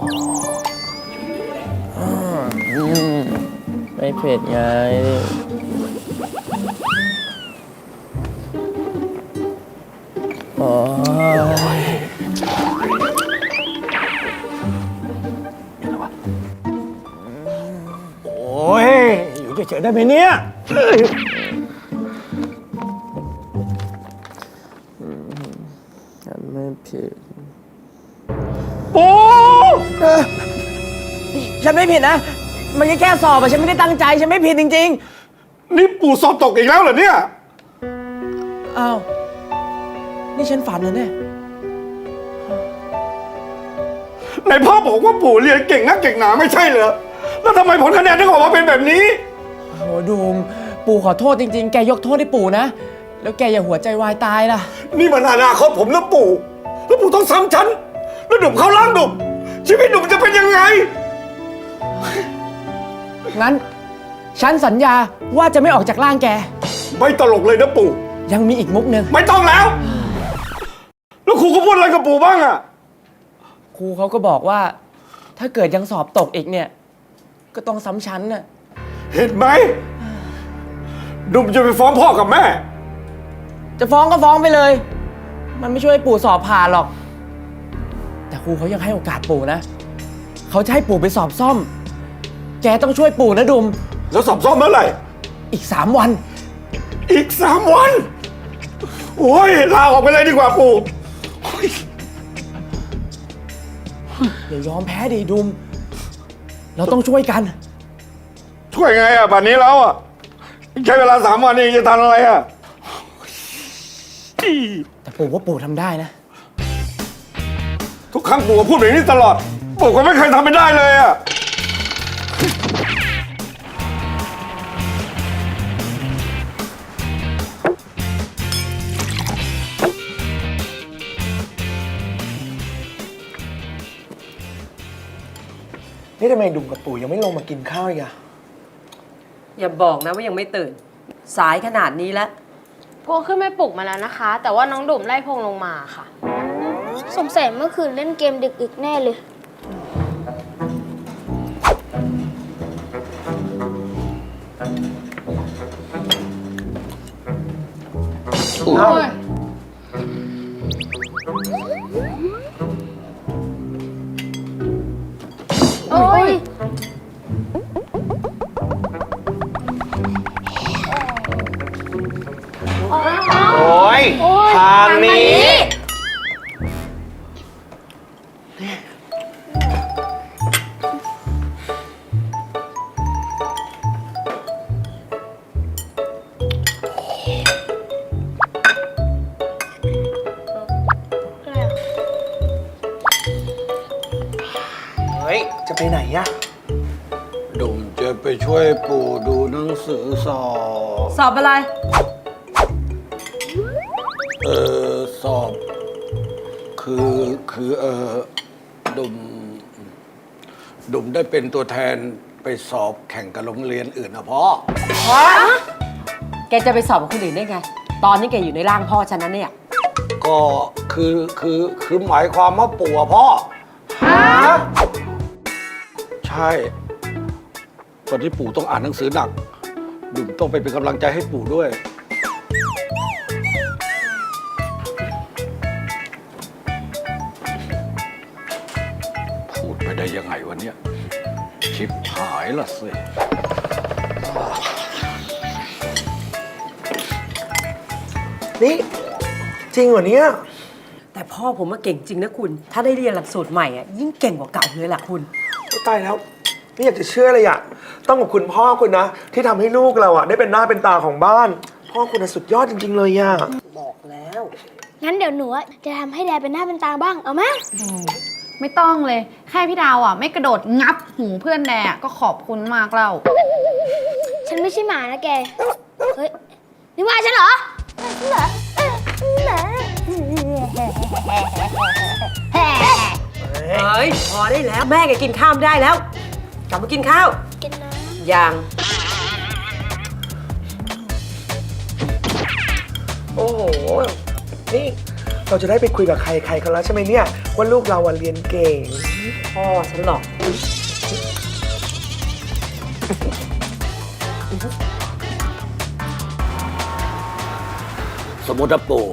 อืมไม่เผ็ดไง โอ้ยโอ้ย อยู่เฉยๆได้ไหมเนี่ยฉันไม่ผิดปู ฉันไม่ผิดนะ มันแค่แค่สอบอะฉันไม่ได้ตั้งใจ ฉันไม่ผิดจริง นี่ปู่สอบตกอีกแล้วเหรอเนี่ย ๆ อ้าว นี่ฉันฝันเหรอเนี่ย ไหนพ่อบอกว่าปู่เรียนเก่งนักเก่งหนาไม่ใช่เหรอ แล้วทำไมผลคะแนนถึงออกมาเป็นแบบนี้โอ้ดูมปู่ขอโทษจริง ๆ แกยกโทษให้ปู่นะ แล้วแกอย่าหัวใจวายตายล่ะ นี่มันอนาคตผมนะปู่ แล้วปู่ต้องซ้ำฉัน แล้วดุมเข้าล่างดุม ชีวิตดุมจะเป็นยังไง งั้น ฉันสัญญาว่าจะไม่ออกจากร่างแก ไม่ตลกเลยนะปู่ ยังมีอีกมุกหนึ่งไม่ต้องแล้ว แล้วครูก็พูดอะไรกับปู่บ้างอะครูเขาก็บอกว่า ถ้าเกิดยังสอบตกอีกเนี่ย ก็ต้องซ้ำชั้นน่ะ เห็นไหมดุมจะไปฟ้องพ่อกับแม่ จะฟ้องก็ฟ้องไปเลย มันไม่ช่วยให้ปู่สอบผ่านหรอก แต่ครูเขายังให้โอกาสปู่นะ เขาจะให้ปู่ไปสอบซ่อม แกต้องช่วยปู่นะดุม แล้วสอบซ่อมเมื่อไหร่ อีกสามวัน อีกสามวัน โอ้ยลาออกไปเลยดีกว่าปู่โอ้ยอย่ายอมแพ้ดิดุม เราต้องช่วยกัน ช่วยไงอะป่านนี้แล้วอะใช้เวลาสามวันเองจะทำอะไรอะ แต่ปู่ว่าปู่ทำได้นะ ทุกครั้งปู่ก็พูดแบบนี้ตลอด ปู่ก็ไม่เคยทำไม่ได้เลยอะนี่ทำไมดุมกับปู่ยังไม่ลงมากินข้าวอีกอะอย่าบอกนะว่ายังไม่ตื่น สายขนาดนี้แล้ว พวงขึ้นไม่ปลุกมาแล้วนะคะ แต่ว่าน้องดุ่มไล่พงลงมาค่ะ สงสัยเมื่อคืนเล่นเกมดึกอีกแน่เลยอ้าวโอ้ย โอ้ยทางนี้ ไปไหนอะดุมจะไปช่วยปู่ดูหนังสือสอบ สอบอะไร เออสอบ คือคือเออดุมดุมได้เป็นตัวแทนไปสอบแข่งกับโรงเรียนอื่นนะพ่อ แกจะไปสอบกับคนอื่นได้ไง ตอนนี้แกอยู่ในร่างพ่อฉันนั้นเนี่ย ก็คือคือคือหมายความว่าปู่อะพ่อ ใช่ตอนที่ปู่ต้องอ่านหนังสือหนักดุมต้องไปเป็นกำลังใจให้ปู่ด้วย พูดไปได้ยังไงวันเนี้ยชิบหายละสินี่ จริงเหรอเนี่ย พ่อผมมาเก่งจริงนะคุณ ถ้าได้เรียนหลักสูตรใหม่อะยิ่งเก่งกว่าเก่าเลยล่ะคุณ ตายแล้วไม่อยากจะเชื่อเลยอะต้องขอบคุณพ่อคุณนะ ที่ทำให้ลูกเราอะได้เป็นหน้าเป็นตาของบ้าน พ่อคุณน่ะสุดยอดจริง ๆ เลยอะบอกแล้ว งั้นเดี๋ยวหนูอะจะทำให้แดดเป็นหน้าเป็นตาบ้าง เอาไหมไม่ต้องเลย แค่พี่ดาวอะ ไม่กระโดดงับหูเพื่อนแดอะก็ขอบคุณมากแล้วฉันไม่ใช่หมานะแก เฮ้ย นี่ว่าฉันเหรอฉันเหรอเออเหรอ เฮ้ยพอได้แล้วแม่แกกินข้าวไม่ได้แล้ว กลับมากินข้าว กินน้ยัง โอ้โห นี่เราจะได้ไปคุยกับใครใครเขาแล้วใช่ไหมเนี่ย ว่าลูกเราอะเรียนเก่งอืพ่อฉันหรอก สมมติว่าปู่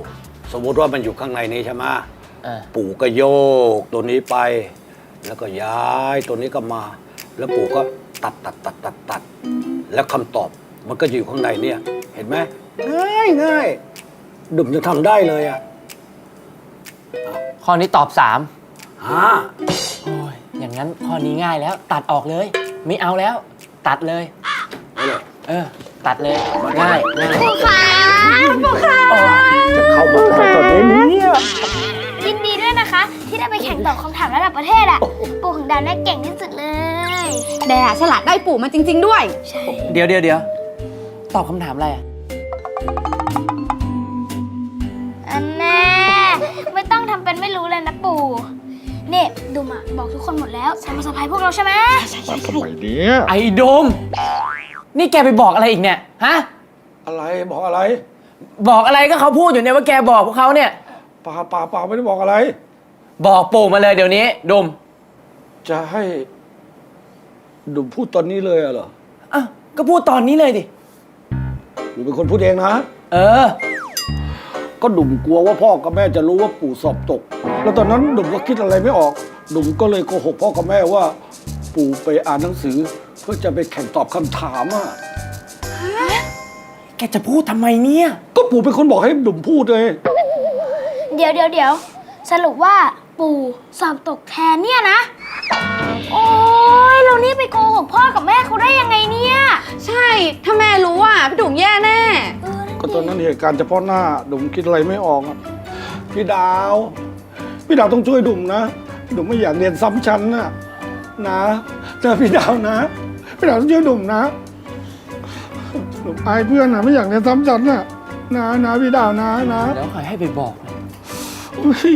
สมมติว่ามันอยู่ข้างในนี้ใช่ไหมอ่า ปู่ก็โยกตัวนี้ไป แล้วก็ย้ายตัวนี้ก็มา แล้วปู่ก็ตัดตัดตัดตัดตัด แล้วคำตอบมันก็อยู่ข้างในเนี่ย เห็นไหมง่ายง่ายดุมจะทำได้เลยอะข้อนี้ตอบสามฮะโอ้ยอย่างนั้นข้อนี้ง่ายแล้ว ตัดออกเลย ไม่เอาแล้ว ตัดเลยเอาเลย เออ ตัดเลยง่ายง่าย ปู่ค่ะปู่ค่ะจะเข้ามา ตอบคำถามระดับประเทศอะ ปู่ของดาวเนี่ยเก่งที่สุดเลย แดอะฉลาดได้ปู่มาจริง ๆ ด้วย ใช่เดี๋ยวเดี๋ยวเดี๋ยวตอบคำถามอะไรอะอันแน่ไม่ต้องทำเป็นไม่รู้เลยนะปู่เนี่ยดูมาบอกทุกคนหมดแล้วจะมาสะพายพวกเราใช่ไหมทำไมเนี่ยไอ้โดม นี่แกไปบอกอะไรอีกเนี่ยฮะอะไรบอกอะไร บอกอะไรก็เขาพูดอยู่เนี่ยว่าแกบอกพวกเขาเนี่ย ป่าป่าป่าไม่ได้บอกอะไร บอกปู่มาเลยเดี๋ยวนี้ดมจะให้ดุมพูดตอนนี้เลยอะเหรออะก็พูดตอนนี้เลยดิ หนูเป็นคนพูดเองนะ เออ ก็ดุ่มกลัวว่าพ่อกับแม่จะรู้ว่าปู่สอบตก แล้วตอนนั้นดุ่มก็คิดอะไรไม่ออก ดุ่มก็เลยโกหกพ่อกับแม่ว่า ปู่ไปอ่านหนังสือ เพื่อจะไปแข่งตอบคำถามอะแกจะพูดทำไมเนี่ย ก็ปู่เป็นคนบอกให้ดุ่มพูดเลย เดี๋ยวเดี๋ยวเดี๋ยวสรุปว่า ปู่สอบตกแทนเนี่ยนะ โอ้ยเรานี่ไปโกหกพ่อกับแม่เขาได้ยังไงเนี่ย ใช่ ถ้าแม่รู้อะพี่ดุ่มแย่แน่เออก็ตอนนั้นเหตุการณ์เฉพาะหน้าดุ่มคิดอะไรไม่ออกอะพี่ดาว พี่ดาวต้องช่วยดุ่มนะดุ่มไม่อยากเรียนซ้ำชั้นนะนะเจอพี่ดาวนะ พี่ดาวต้องช่วยดุ่มนะดุ่มอายเพื่อนนะไม่อยากเรียนซ้ำชั้นนะนะนะพี่ดาวนะนะแล้วใครให้ไปบอกเลยอุ๊ย